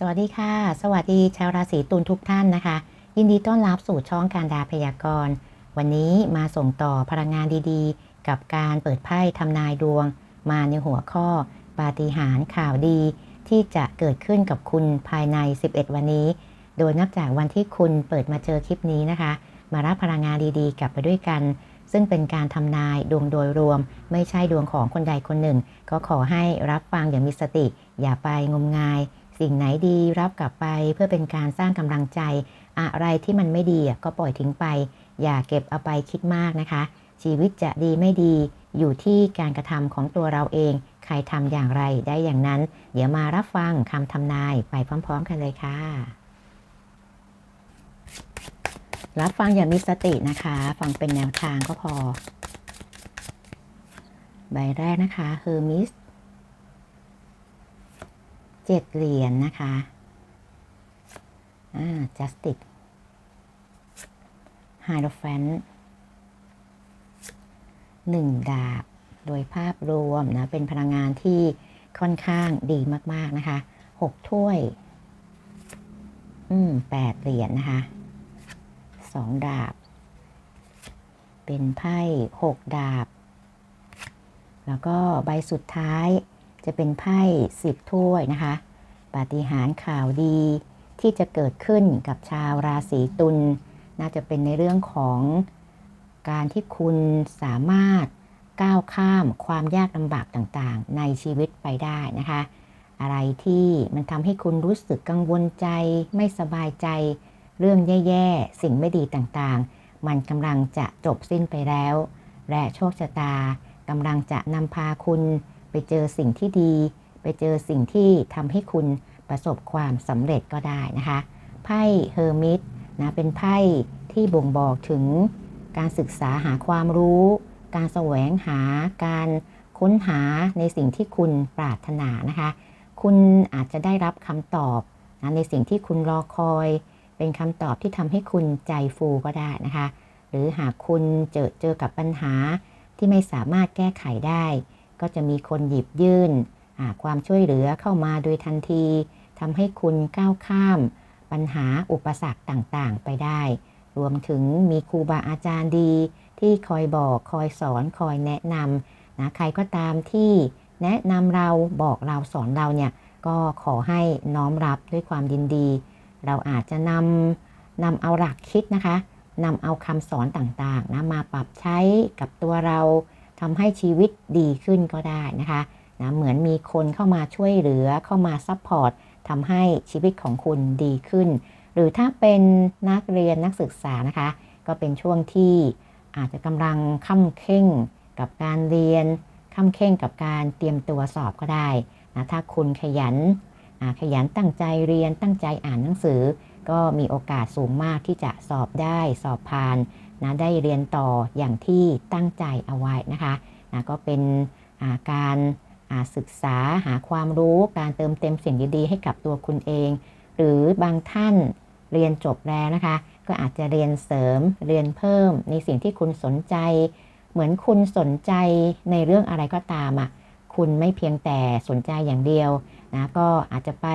สวัสดีค่ะ สวัสดีชาวราศีตุลทุกท่านนะคะ ยินดีต้อนรับสู่ช่องการดาพยากรณ์ วันนี้มาส่งต่อพลังงานดีๆ กับการเปิดไพ่ทำนายดวง มาในหัวข้อ ปาฏิหาริย์ข่าวดี ที่จะเกิดขึ้นกับคุณภายใน 11 วันนี้ โดยนับจากวันที่คุณเปิดมาเจอคลิปนี้นะคะ มารับพลังงานดีๆ กลับไปด้วยกัน ซึ่งเป็นการทำนายดวงโดยรวม ไม่ใช่ดวงของคนใดคนหนึ่ง ก็ขอให้รับฟังอย่างมีสติ อย่าไปงมงาย สิ่งไหนดีรับกลับไปเพื่อเป็นการสร้างกำลังใจ อะไรที่มันไม่ดีก็ปล่อยทิ้งไป อย่าเก็บเอาไปคิดมากนะคะ ชีวิตจะดีไม่ดีอยู่ที่การกระทำของตัวเราเอง ใครทำอย่างไรได้อย่างนั้น เดี๋ยวมารับฟังคำทำนายไปพร้อม ๆ กันเลยค่ะ รับฟังอย่างมีสตินะคะ ฟังเป็นแนวทางก็พอ ใบแรกนะคะเฮอร์มิส เจ็ดเหรียญนนะคะ อ่า จัสติกไฮโดรแฟนหนึ่งดาบ โดยภาพรวมนะ เป็นพลังงานที่ค่อนข้างดีมาก ๆ นะคะหกถ้วย อืมแปดเหรียญนนะคะสองดาบ เป็นไพ่หกดาบ แล้วก็ใบสุดท้าย จะเป็นไพ่สิบถ้วยนะคะ ปาฏิหาริย์ข่าวดีที่จะเกิดขึ้นกับชาวราศีตุลน่าจะเป็นในเรื่องของการที่คุณสามารถก้าวข้ามความยากลำบากต่างๆ ในชีวิตไปได้นะคะ อะไรที่มันทำให้คุณรู้สึกกังวลใจ ไม่สบายใจ เรื่องแย่ ๆ สิ่งไม่ดีต่างๆ มันกำลังจะจบสิ้นไปแล้ว และโชคชะตากำลังจะนำพาคุณ เจอสิ่งที่ดี ไปเจอสิ่งที่ทำให้คุณประสบความสำเร็จก็ได้นะคะ ไพ่เฮอร์มิตนะเป็นไพ่ที่บ่งบอกถึงการศึกษาหาความรู้ การแสวงหา การค้นหาในสิ่งที่คุณปรารถนานะคะ คุณอาจจะได้รับคำตอบนะในสิ่งที่คุณรอคอย เป็นคำตอบที่ทำให้คุณใจฟูก็ได้นะคะ หรือหากคุณเจอเจอกับปัญหาที่ไม่สามารถแก้ไขได้ ก็จะมีคนหยิบยื่นความช่วยเหลือเข้ามาโดยทันทีทำให้คุณก้าวข้าม ปัญหาอุปสรรคต่างๆ ไปได้ รวมถึงมีครูบาอาจารย์ดี ที่คอยบอกคอยสอนคอยแนะนำนะใครก็ตามที่แนะนำเราบอกเราสอนเราเนี่ยก็ขอให้น้อมรับด้วยความยินดี เราอาจจะนำนำเอาหลักคิดนะคะนำเอาคำสอนต่างๆนะมาปรับใช้กับตัวเรา ทำให้ชีวิตดีขึ้นก็ได้นะคะนะเหมือนมีคนเข้ามาช่วยเหลือเข้ามาซัพพอร์ตทำให้ชีวิตของคุณดีขึ้น หรือถ้าเป็นนักเรียนนักศึกษานะคะ ก็เป็นช่วงที่อาจจะกำลังค่ำเข่งกับการเรียนค่ำเข่งกับการเตรียมตัวสอบก็ได้นะถ้าคุณขยันขยันตั้งใจเรียนตั้งใจอ่านหนังสือ ก็มีโอกาสสูงมากที่จะสอบได้สอบผ่าน นะได้เรียนต่ออย่างที่ตั้งใจเอาไว้นะคะนะก็เป็นการศึกษาหาความรู้การเติมเต็มสิ่งดีๆให้กับตัวคุณเอง หรือบางท่านเรียนจบแล้วนะคะ ก็อาจจะเรียนเสริมเรียนเพิ่มในสิ่งที่คุณสนใจ เหมือนคุณสนใจในเรื่องอะไรก็ตามอะคุณไม่เพียงแต่สนใจอย่างเดียวนะก็อาจจะไป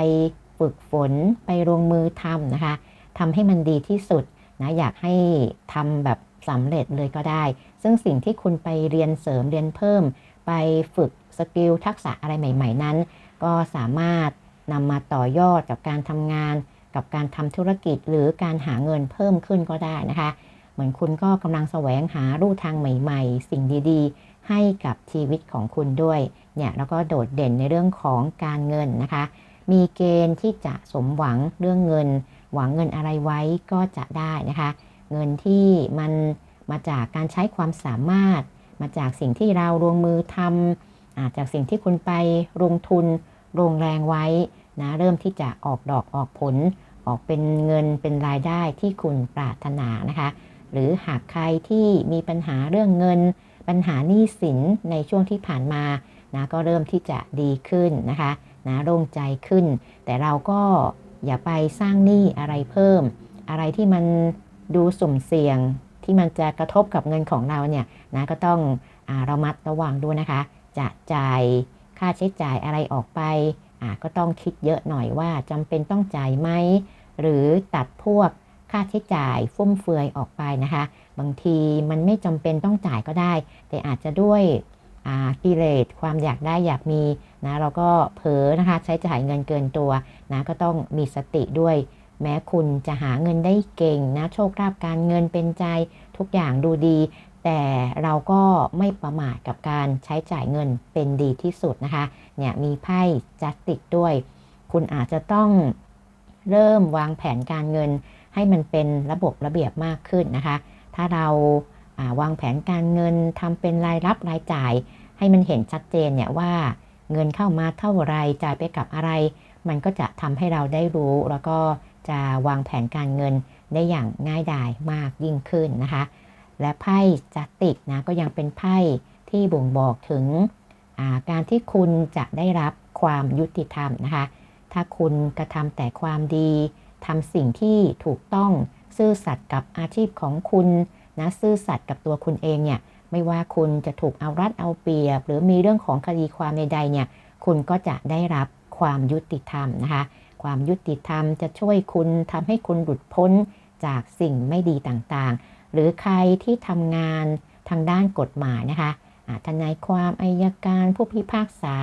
ฝึกฝนไปลงมือทำนะคะทำให้มันดีที่สุด นะอยากให้ทำแบบสำเร็จเลยก็ได้ ซึ่งสิ่งที่คุณไปเรียนเสริมเรียนเพิ่ม ไปฝึกสกิลทักษะอะไรใหม่ ๆ นั้น ก็สามารถนำมาต่อยอดกับการทำงาน กับการทำธุรกิจหรือการหาเงินเพิ่มขึ้นก็ได้นะคะ เหมือนคุณก็กำลังแสวงหารูทางใหม่ ๆ สิ่งดีๆ ให้กับชีวิตของคุณด้วยเนี่ยแล้วก็โดดเด่นในเรื่องของการเงินนะคะ มีเกณฑ์ที่จะสมหวังเรื่องเงิน หวังเงินอะไรไว้ก็จะได้นะคะ เงินที่มันมาจากการใช้ความสามารถ มาจากสิ่งที่เราลงมือทำอาจจากสิ่งที่คุณไปลงทุนลงแรงไว้นะเริ่มที่จะออกดอกออกผล ออกเป็นเงินเป็นรายได้ที่คุณปรารถนานะคะ หรือหากใครที่มีปัญหาเรื่องเงิน ปัญหาหนี้สินในช่วงที่ผ่านมานะก็เริ่มที่จะดีขึ้นนะคะนะโล่งใจขึ้น แต่เราก็ อย่าไปสร้างหนี้อะไรเพิ่ม อะไรที่มันดูสุ่มเสี่ยงที่มันจะกระทบกับเงินของเราเนี่ยนะก็ต้องอระมัดระวังด้วยนะคะ จะจ่ายค่าใช้จ่ายอะไรออกไปก็ต้องคิดเยอะหน่อยว่าจำเป็นต้องจ่ายไหมหรือตัดพวกค่าใช้จ่ายฟุ่มเฟือยออกไปนะคะ บางทีมันไม่จำเป็นต้องจ่ายก็ได้ แต่อาจจะด้วย กิเลสความอยากได้อยากมีนะเราก็เผลอนะคะใช้จ่ายเงินเกินตัวนะก็ต้องมีสติด้วย แม้คุณจะหาเงินได้เก่งนะโชคลาภการเงินเป็นใจทุกอย่างดูดี แต่เราก็ไม่ประมาทกับการใช้จ่ายเงินเป็นดีที่สุดนะคะเนี่ยมีไพ่จัสติกด้วย คุณอาจจะต้องเริ่มวางแผนการเงินให้มันเป็นระบบระเบียบมากขึ้นนะคะ ถ้าเราอ่า วางแผนการเงินทำเป็นรายรับรายจ่าย ให้มันเห็นชัดเจนเนี่ยว่าเงินเข้ามาเท่าไรจ่ายไปกับอะไร มันก็จะทำให้เราได้รู้ แล้วก็จะวางแผนการเงินได้อย่างง่ายดายมากยิ่งขึ้นนะคะ และไพ่จัตติกนะก็ยังเป็นไพ่ที่บ่งบอกถึงการที่คุณจะได้รับความยุติธรรมนะคะ ถ้าคุณกระทำแต่ความดีทำสิ่งที่ถูกต้องซื่อสัตย์กับอาชีพของคุณ นะซื่อสัตย์กับตัวคุณเองเนี่ยไม่ว่าคุณจะถูกเอารัดเอาเปรียบ หรือมีเรื่องของคดีความใดๆเนี่ยคุณก็จะได้รับความยุติธรรมนะคะความยุติธรรมจะช่วยคุณทำให้คุณหลุดพ้นจากสิ่งไม่ดีต่างๆ หรือใครที่ทำงานทางด้านกฎหมายนะคะทนายความอายการผู้พิพากษา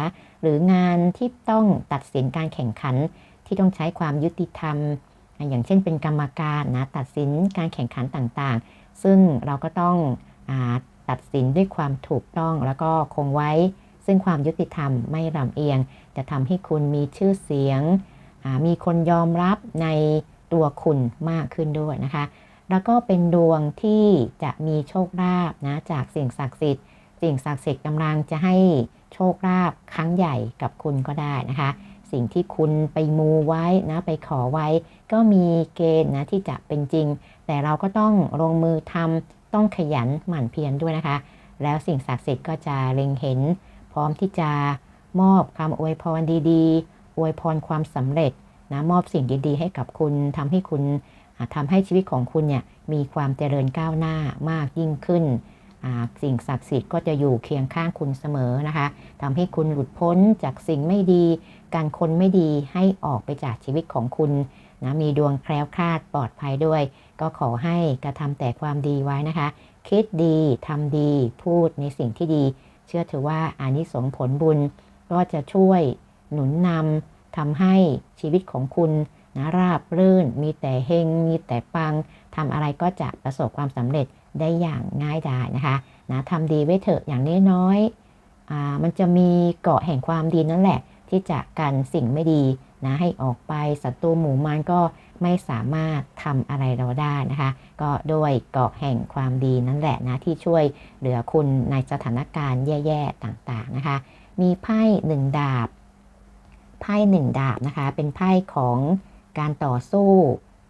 หรืองานที่ต้องตัดสินการแข่งขันที่ต้องใช้ความยุติธรรม อย่างเช่นเป็นกรรมการนะตัดสินการแข่งขันต่างๆ ซึ่งเราก็ต้องอตัดสินด้วยความถูกต้องแล้วก็คงไว้ ซึ่งความยุติธรรมไม่ลำเอียง จะทำให้คุณมีชื่อเสียง มีคนยอมรับในตัวคุณมากขึ้นด้วยนะคะ แล้วก็เป็นดวงที่จะมีโชคลาภนะจากสิ่งศักดิ์สิทธิ์ สิ่งศักดิ์สิทธิ์กำลังจะให้โชคลาภครั้งใหญ่กับคุณก็ได้นะคะ สิ่งที่คุณไปมูไว้นะไปขอไว้ ก็มีเกณฑ์นะที่จะเป็นจริง แต่เราก็ต้องลงมือทำต้องขยันหมั่นเพียรด้วยนะคะ แล้วสิ่งศักดิ์สิทธิ์ก็จะเล็งเห็น พร้อมที่จะมอบคำอวยพรดีๆ อวยพรความสำเร็จนะมอบสิ่งดีๆ ให้กับคุณทำให้คุณทำให้ชีวิตของคุณเนี่ยมีความเจริญก้าวหน้ามากยิ่งขึ้น สิ่งศักดิ์สิทธิ์ก็จะอยู่เคียงข้างคุณเสมอนะคะทำให้คุณหลุดพ้นจากสิ่งไม่ดี การคนไม่ดีให้ออกไปจากชีวิตของคุณนะมีดวงแคล้วคลาดปลอดภัยด้วย ก็ขอให้กระทำแต่ความดีไว้นะคะ คิดดีทำดีพูดในสิ่งที่ดี เชื่อถือว่าอานิสงส์ผลบุญ ก็จะช่วยหนุนนำทำให้ชีวิตของคุณนะราบรื่น มีแต่เฮง มีแต่ปังทำอะไรก็จะประสบความสำเร็จได้อย่างง่ายดายนะคะนะทำดีไว้เถอะอย่างน้อยๆมันจะมีเกาะแห่งความดีนั่นแหละ ที่จะกันสิ่งไม่ดีนะให้ออกไปศัตรูหมู่มารก็ ไม่สามารถทำอะไรเราได้นะคะ ก็โดยเกาะแห่งความดีนั่นแหละนะที่ช่วยเหลือคุณในสถานการณ์แย่ๆต่างๆนะคะ มีไพ่หนึ่งดาบ ไพ่หนึ่งดาบนะคะ เป็นไพ่ของการต่อสู้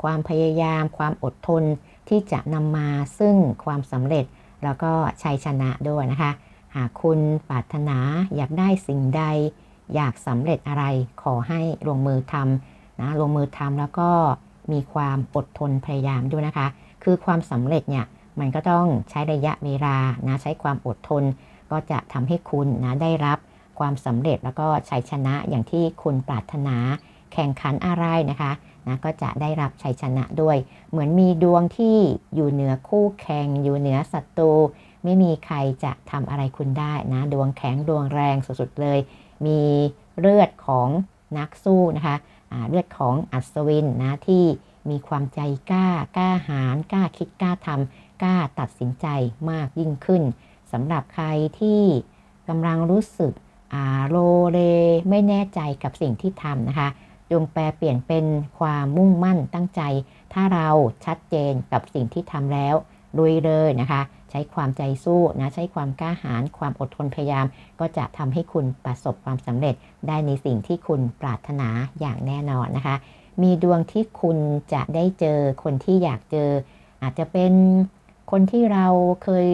ความพยายาม ความอดทนที่จะนำมาซึ่งความสำเร็จแล้วก็ชัยชนะด้วยนะคะ หากคุณปรารถนาอยากได้สิ่งใด อยากสำเร็จอะไรขอให้ลงมือทำ นะลงมือทำแล้วก็มีความอดทนพยายามด้วยนะคะ คือความสำเร็จเนี่ยมันก็ต้องใช้ระยะเวลานะใช้ความอดทน ก็จะทำให้คุณนะได้รับความสำเร็จแล้วก็ชัยชนะอย่างที่คุณปรารถนา แข่งขันอะไรนะคะนะก็จะได้รับชัยชนะด้วย เหมือนมีดวงที่อยู่เหนือคู่แข่งอยู่เหนือศัตรูไม่มีใครจะทำอะไรคุณได้นะดวงแข็งดวงแรงสุดๆเลย มีเลือดของนักสู้นะคะ เลือดของอัศวินนะที่มีความใจกล้ากล้าหาญกล้าคิดกล้าทำกล้าตัดสินใจมากยิ่งขึ้นสำหรับใครที่กำลังรู้สึกโลเลไม่แน่ใจกับสิ่งที่ทำนะคะจงแปลเปลี่ยนเป็นความมุ่งมั่นตั้งใจ ถ้าเราชัดเจนกับสิ่งที่ทำแล้วลุยเลยนะคะ ใช้ความใจสู้นะใช้ความกล้าหาญความอดทนพยายาม ก็จะทำให้คุณประสบความสำเร็จได้ในสิ่งที่คุณปรารถนาอย่างแน่นอนนะคะ มีดวงที่คุณจะได้เจอคนที่อยากเจอ อาจจะเป็นคนที่เราเคย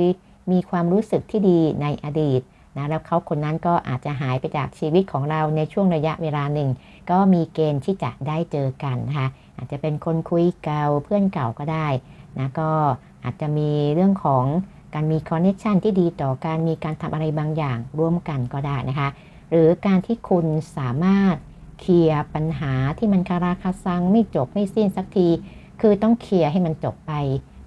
มีความรู้สึกที่ดีในอดีตนะแล้วเขาคนนั้นก็อาจจะหายไปจากชีวิตของเราในช่วงระยะเวลาหนึ่ง ก็มีเกณฑ์ที่จะได้เจอกันนะคะอาจจะเป็นคนคุยเก่าเพื่อนเก่าก็ได้นะก็ อาจจะมีเรื่องของการมีคอนเนคชันที่ดีต่อการมีการทำอะไรบางอย่างร่วมกันก็ได้นะคะ หรือการที่คุณสามารถเคลียร์ปัญหาที่มันคาราคาซังไม่จบไม่สิ้นสักที คือต้องเคลียร์ให้มันจบไป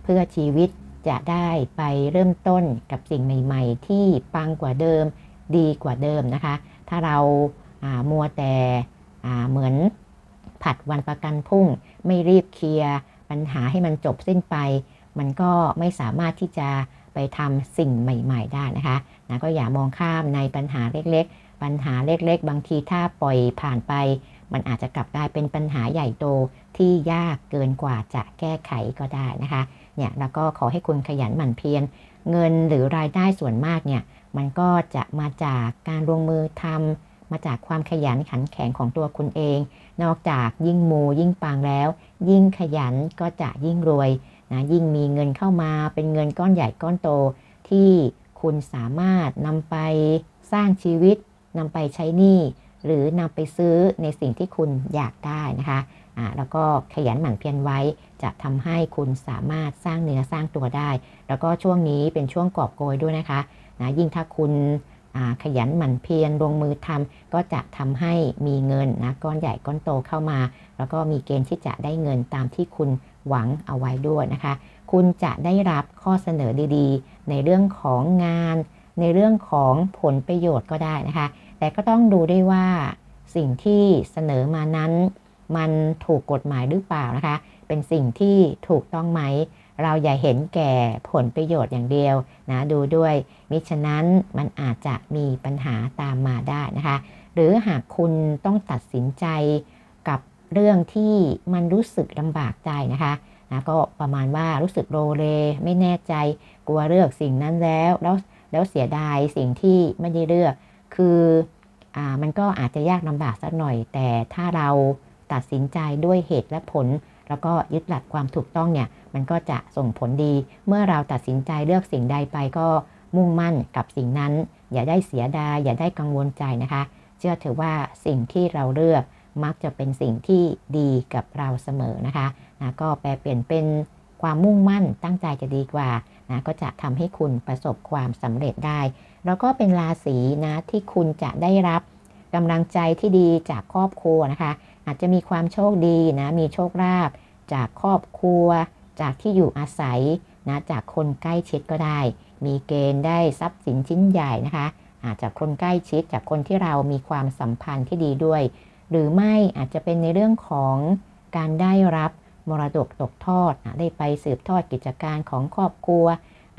เพื่อชีวิตจะได้ไปเริ่มต้นกับสิ่งใหม่ ๆ ที่ปังกว่าเดิมดีกว่าเดิมนะคะ ถ้าเราามัวแต่เหมือนผัดวันประกันพรุ่ง ไม่รีบเคลียร์ปัญหาให้มันจบสิ้นไป มันก็ไม่สามารถที่จะไปทำสิ่งใหม่ ๆ ได้นะคะนะก็อย่ามองข้ามในปัญหาเล็กๆ ปัญหาเล็กๆ บางทีถ้าปล่อยผ่านไป มันอาจจะกลับกลายเป็นปัญหาใหญ่โตที่ยากเกินกว่าจะแก้ไขก็ได้นะคะเนี่ยแล้วก็ขอให้คุณขยันหมั่นเพียรเงินหรือรายได้ส่วนมากเนี่ยมันก็จะมาจากการลงมือทำมาจากความขยันขันแข็งของตัวคุณเอง นอกจากยิ่งมูยิ่งปังแล้ว ยิ่งขยันก็จะยิ่งรวย นะยิ่งมีเงินเข้ามาเป็นเงินก้อนใหญ่ก้อนโต ที่คุณสามารถนำไปสร้างชีวิตนำไปใช้หนี้หรือนำไปซื้อในสิ่งที่คุณอยากได้นะคะอ่าแล้วก็ขยันหมั่นเพียรไว้ จะทำให้คุณสามารถสร้างเนื้อสร้างตัวได้ แล้วก็ช่วงนี้เป็นช่วงกอบโกยด้วยนะคะนะยิ่งถ้าคุณ ขยันหมั่นเพียรลงมือทำก็จะทำให้มีเงินนะก้อนใหญ่ก้อนโตเข้ามา แล้วก็มีเกณฑ์ที่จะได้เงินตามที่คุณหวังเอาไว้ด้วยนะคะ คุณจะได้รับข้อเสนอดีๆ ในเรื่องของงาน ในเรื่องของผลประโยชน์ก็ได้นะคะ แต่ก็ต้องดูด้วยว่าสิ่งที่เสนอมานั้น มันถูกกฎหมายหรือเปล่านะคะ เป็นสิ่งที่ถูกต้องไหม เราอย่าเห็นแก่ผลประโยชน์อย่างเดียวนะดูด้วย มิฉะนั้นมันอาจจะมีปัญหาตามมาได้นะคะ หรือหากคุณต้องตัดสินใจกับเรื่องที่มันรู้สึกลำบากใจนะคะนะก็ประมาณว่ารู้สึกโรเล ไม่แน่ใจกลัวเลือกสิ่งนั้นแล้วแล้วแล้วเสียดายสิ่งที่ไม่ได้เลือก คืออมันก็อาจจะยากลำบากสักหน่อย แต่ถ้าเราตัดสินใจด้วยเหตุและผล แล้วก็ยึดหลักความถูกต้องเนี่ย มันก็จะส่งผลดี เมื่อเราตัดสินใจเลือกสิ่งใดไปก็มุ่งมั่นกับสิ่งนั้น อย่าได้เสียดายอย่าได้กังวลใจนะคะ เชื่อเถอะว่าสิ่งที่เราเลือกมักจะเป็นสิ่งที่ดีกับเราเสมอนะคะนะก็แปลเปลี่ยนเป็นความมุ่งมั่นตั้งใจจะดีกว่านะก็จะทำให้คุณประสบความสำเร็จได้ แล้วก็เป็นราศีนะที่คุณจะได้รับกำลังใจที่ดีจากครอบครัวนะคะ อาจจะมีความโชคดีนะมีโชคลาภจากครอบครัว จากที่อยู่อาศัยนะจากคนใกล้ชิดก็ได้ มีเกณฑ์ได้ทรัพย์สินชิ้นใหญ่นะคะอาจจากคนใกล้ชิดจากคนที่เรามีความสัมพันธ์ที่ดีด้วย หรือไม่อาจจะเป็นในเรื่องของการได้รับมรดกตกทอดนะได้ไปสืบทอดกิจการของครอบครัว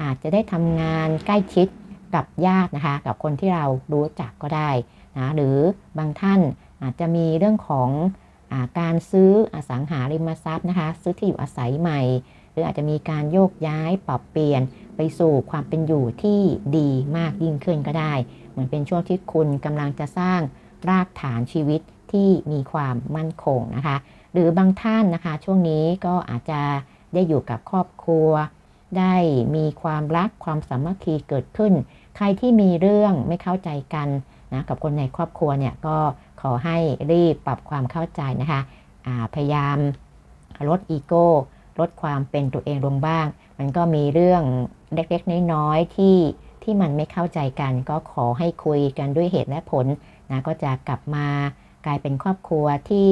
อาจจะได้ทำงานใกล้ชิดกับญาตินะคะ กับคนที่เรารู้จักก็ได้นะหรือบางท่านอาจจะมีเรื่องของ การซื้ออสังหาริมทรัพย์นะคะ ซื้อที่อยู่อาศัยใหม่ หรืออาจจะมีการโยกย้ายปรับเปลี่ยนไปสู่ความเป็นอยู่ที่ดีมากยิ่งขึ้นก็ได้ เหมือนเป็นช่วงที่คุณกำลังจะสร้างรากฐานชีวิตที่มีความมั่นคงนะคะ หรือบางท่านนะคะ ช่วงนี้ก็อาจจะได้อยู่กับครอบครัว ได้มีความรักความสามัคคีเกิดขึ้น ใครที่มีเรื่องไม่เข้าใจกันนะกับคนในครอบครัวเนี่ยก็ ขอให้รีบปรับความเข้าใจนะคะพยายามลดอีโก้ลดความเป็นตัวเองลงบ้าง มันก็มีเรื่องเล็กๆน้อยๆที่ที่มันไม่เข้าใจกัน ก็ขอให้คุยกันด้วยเหตุและผลนะก็จะกลับมากลายเป็นครอบครัวที่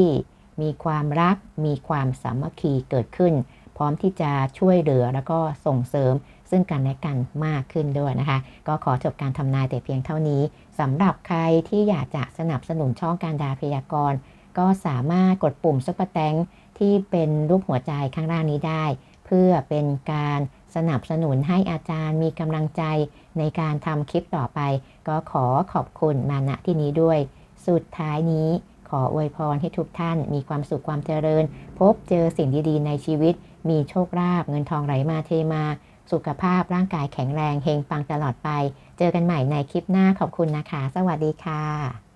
มีความรักมีความสามัคคีเกิดขึ้น พร้อมที่จะช่วยเหลือแล้วก็ส่งเสริม ซึ่งกันและกันมากขึ้นด้วยนะคะ ก็ขอจบการทำนายแต่เพียงเท่านี้สำหรับใครที่อยากจะสนับสนุนช่องการดาพยากรณ์ก็สามารถกดปุ่มซุปเปอร์แตงที่เป็นรูปหัวใจข้างล่างนี้ได้ เพื่อเป็นการสนับสนุนให้อาจารย์มีกำลังใจในการทำคลิปต่อไป ก็ขอขอบคุณมาณที่นี้ด้วย สุดท้ายนี้ขออวยพรให้ทุกท่านมีความสุขความเจริญ พบเจอสิ่งดีๆ ในชีวิต มีโชคลาภเงินทองไหลมาเทมา สุขภาพร่างกายแข็งแรงเฮงปังตลอดไป เจอกันใหม่ในคลิปหน้าขอบคุณนะคะ สวัสดีค่ะ